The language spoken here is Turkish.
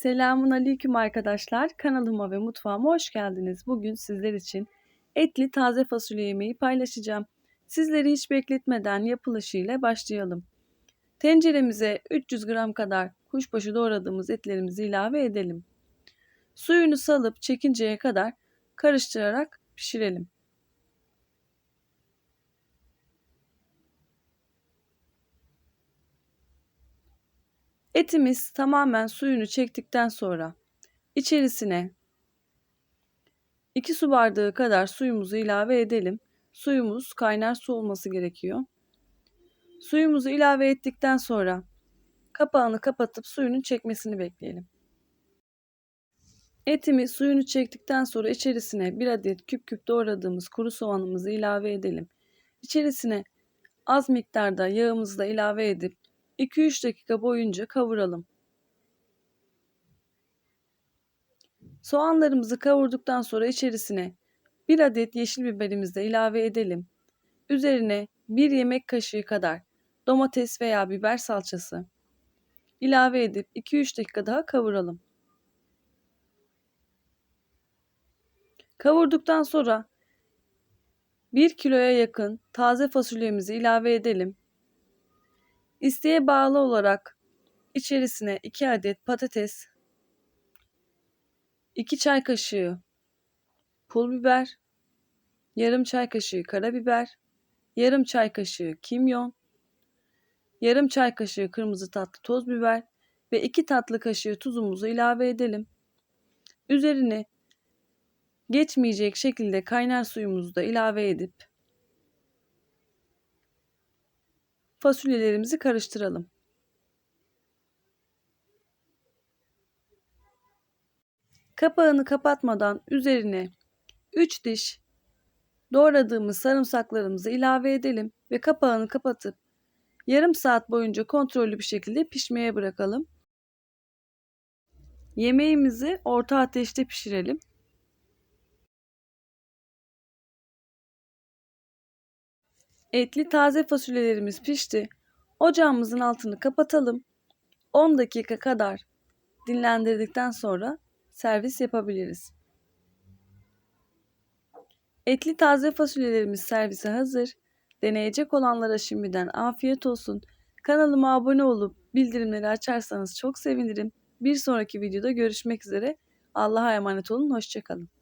Selamun aleyküm arkadaşlar. Kanalıma ve mutfağıma hoş geldiniz. Bugün sizler için etli taze fasulye yemeği paylaşacağım. Sizleri hiç bekletmeden yapılışıyla başlayalım. Tenceremize 300 gram kadar kuşbaşı doğradığımız etlerimizi ilave edelim. Suyunu salıp çekinceye kadar karıştırarak pişirelim. Etimiz tamamen suyunu çektikten sonra içerisine 2 su bardağı kadar suyumuzu ilave edelim. Suyumuz kaynar su olması gerekiyor. Suyumuzu ilave ettikten sonra kapağını kapatıp suyunun çekmesini bekleyelim. Etimi suyunu çektikten sonra içerisine bir adet küp küp doğradığımız kuru soğanımızı ilave edelim. İçerisine az miktarda yağımızı da ilave edip 2-3 dakika boyunca kavuralım. Soğanlarımızı kavurduktan sonra içerisine 1 adet yeşil biberimizi de ilave edelim. Üzerine 1 yemek kaşığı kadar domates veya biber salçası ilave edip 2-3 dakika daha kavuralım. Kavurduktan sonra 1 kiloya yakın taze fasulyemizi ilave edelim. İsteğe bağlı olarak içerisine 2 adet patates, 2 çay kaşığı pul biber, yarım çay kaşığı karabiber, yarım çay kaşığı kimyon, yarım çay kaşığı kırmızı tatlı toz biber ve 2 tatlı kaşığı tuzumuzu ilave edelim. Üzerine geçmeyecek şekilde kaynar suyumuzu da ilave edip fasulyelerimizi karıştıralım. Kapağını kapatmadan üzerine 3 diş doğradığımız sarımsaklarımızı ilave edelim ve kapağını kapatıp yarım saat boyunca kontrollü bir şekilde pişmeye bırakalım. Yemeğimizi orta ateşte pişirelim. Etli taze fasulyelerimiz pişti. Ocağımızın altını kapatalım. 10 dakika kadar dinlendirdikten sonra servis yapabiliriz. Etli taze fasulyelerimiz servise hazır. Deneyecek olanlara şimdiden afiyet olsun. Kanalıma abone olup bildirimleri açarsanız çok sevinirim. Bir sonraki videoda görüşmek üzere. Allah'a emanet olun. Hoşçakalın.